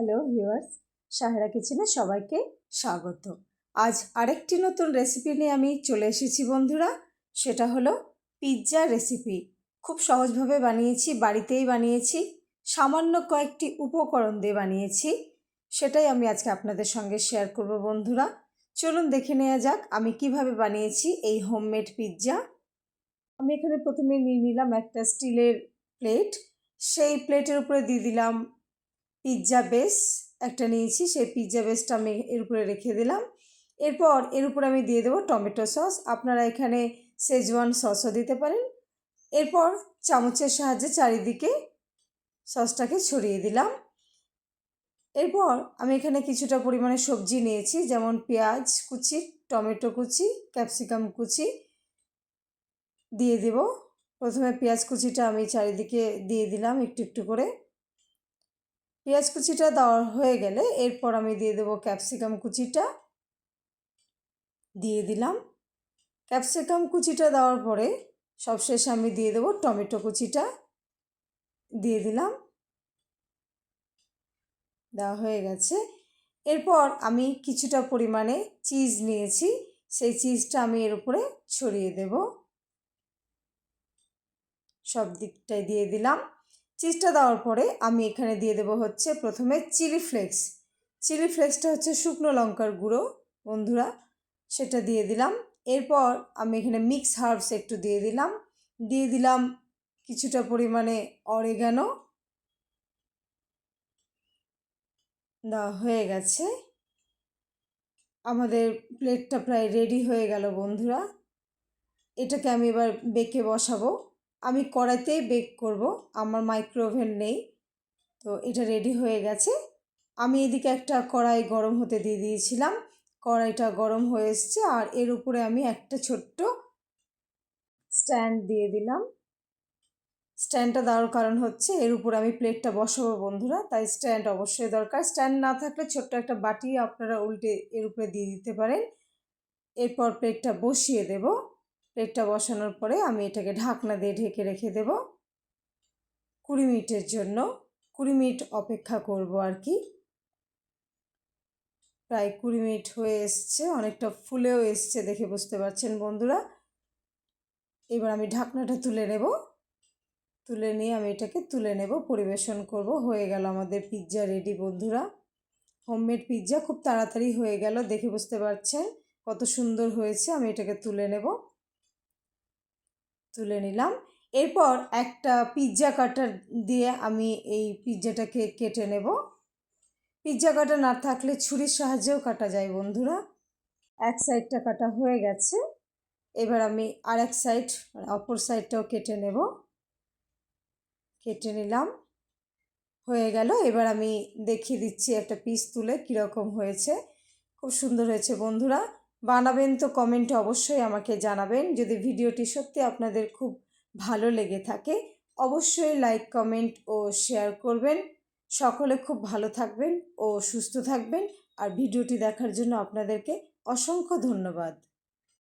Hello viewers Sahera কিচেনে সবাইকে স্বাগত। আজ আরেকটি নতুন রেসিপি নিয়ে আমি চলে এসেছি বন্ধুরা। সেটা হলো পিৎজা রেসিপি খুব সহজভাবে বানিয়েছি, বাড়িতেই বানিয়েছি, সামান্য কয়েকটি উপকরণ দিয়ে বানিয়েছি। সেটাই আমি আজকে আপনাদের সঙ্গে শেয়ার করব বন্ধুরা। চলুন দেখে নেওয়া যাক আমি কীভাবে বানিয়েছি এই হোমমেড পিৎজা আমি এখানে প্রথমে নিয়ে নিলাম একটা স্টিলের প্লেট সেই প্লেটের উপরে দিয়ে দিলাম পিৎজা বেস একটা নিয়েছি, সেই পিৎজা বেসটা আমি এর উপরে রেখে দিলাম। এরপর এর উপরে আমি দিয়ে দেবো টমেটো সস। আপনারা এখানে সেজওয়ান সসও দিতে পারেন। এরপর চামচের সাহায্যে চারিদিকে সসটাকে ছড়িয়ে দিলাম। এরপর আমি এখানে কিছুটা পরিমাণে সবজি নিয়েছি, যেমন পেঁয়াজ কুচি, টমেটো কুচি, ক্যাপসিকাম কুচি দিয়ে দেব। প্রথমে পেঁয়াজ কুচিটা আমি চারিদিকে দিয়ে দিলাম একটু একটু করে। পেঁয়াজ কুচিটা দেওয়া হয়ে গেলে এরপর আমি দিয়ে দেবো ক্যাপসিকাম কুচিটা। দিয়ে দিলাম। ক্যাপসিকাম কুচিটা দেওয়ার পরে সবশেষে আমি দিয়ে দেবো টমেটো কুচিটা। দিয়ে দিলাম। দেওয়া হয়ে গেছে। এরপর আমি কিছুটা পরিমাণে চিজ নিয়েছি। সেই চিজটা আমি এর উপরে ছড়িয়ে দেব। সব দিকটাই দিয়ে দিলাম। চিজটা দেওয়ার পরে আমি এখানে দিয়ে দেবো হচ্ছে প্রথমে চিলি ফ্লেক্স। চিলি ফ্লেক্সটা হচ্ছে শুকনো লঙ্কার গুঁড়ো, বন্ধুরা। সেটা দিয়ে দিলাম। এরপর আমি এখানে মিক্স হার্বস একটু দিয়ে দিলাম। দিয়ে দিলাম কিছুটা পরিমাণে অরেগানো। দেওয়া হয়ে গেছে। আমাদের প্লেটটা প্রায় রেডি হয়ে গেল, বন্ধুরা। এটাকে আমি এবার বেঁকে বসাবো। আমি কড়াইতেই বেক করব, আমার মাইক্রো ওভেন নেই, তো এটা রেডি হয়ে গেছে। আমি এদিকে একটা কড়াই গরম হতে দিয়ে দিয়েছিলাম, কড়াইটা গরম হয়ে এসছে, আর এর উপরে আমি একটা ছোট্ট স্ট্যান্ড দিয়ে দিলাম। স্ট্যান্ডটা দেওয়ার কারণ হচ্ছে, এর উপরে আমি প্লেটটা বসাবো বন্ধুরা, তাই স্ট্যান্ড অবশ্যই দরকার। স্ট্যান্ড না থাকলে ছোট্ট একটা বাটি আপনারা উল্টে এর উপরে দিয়ে দিতে পারেন। এরপর প্লেটটা বসিয়ে দেবো। প্লেটটা বসানোর পরে আমি এটাকে ঢাকনা দিয়ে ঢেকে রেখে দেব। কুড়ি মিনিটের জন্য। কুড়ি মিনিট অপেক্ষা করব আর কি। প্রায় কুড়ি মিনিট হয়ে এসছে, অনেকটা ফুলেও এসছে দেখে বুঝতে পারছেন বন্ধুরা। এবার আমি ঢাকনাটা তুলে নেব। তুলে নিয়ে আমি এটাকে তুলে নেব, পরিবেশন করব। হয়ে গেল আমাদের পিৎজা রেডি বন্ধুরা। হোমমেড পিৎজা খুব তাড়াতাড়ি হয়ে গেল দেখে বুঝতে পারছেন কত সুন্দর হয়েছে। আমি এটাকে তুলে নেব। তুলে নিলাম। এরপর একটা পিৎজা কাটার দিয়ে আমি এই পিৎজাটাকে কেটে নেব। পিৎজা কাটা না থাকলে ছুরির সাহায্যেও কাটা যায় বন্ধুরা। এক সাইডটা কাটা হয়ে গেছে। এবার আমি আর এক সাইড অপর সাইডটাও কেটে নেব। কেটে নিলাম। হয়ে গেল। এবার আমি দেখিয়ে দিচ্ছি একটা পিস তুলে কীরকম হয়েছে। খুব সুন্দর হয়েছে বন্ধুরা। বানাবেন তো কমেন্টে অবশ্যই আমাকে জানাবেন। যদি ভিডিওটি সত্যি আপনাদের খুব ভালো লেগে থাকে, অবশ্যই লাইক, কমেন্ট ও শেয়ার করবেন। সকলে খুব ভালো থাকবেন ও সুস্থ থাকবেন। আর ভিডিওটি দেখার জন্য আপনাদেরকে অসংখ্য ধন্যবাদ।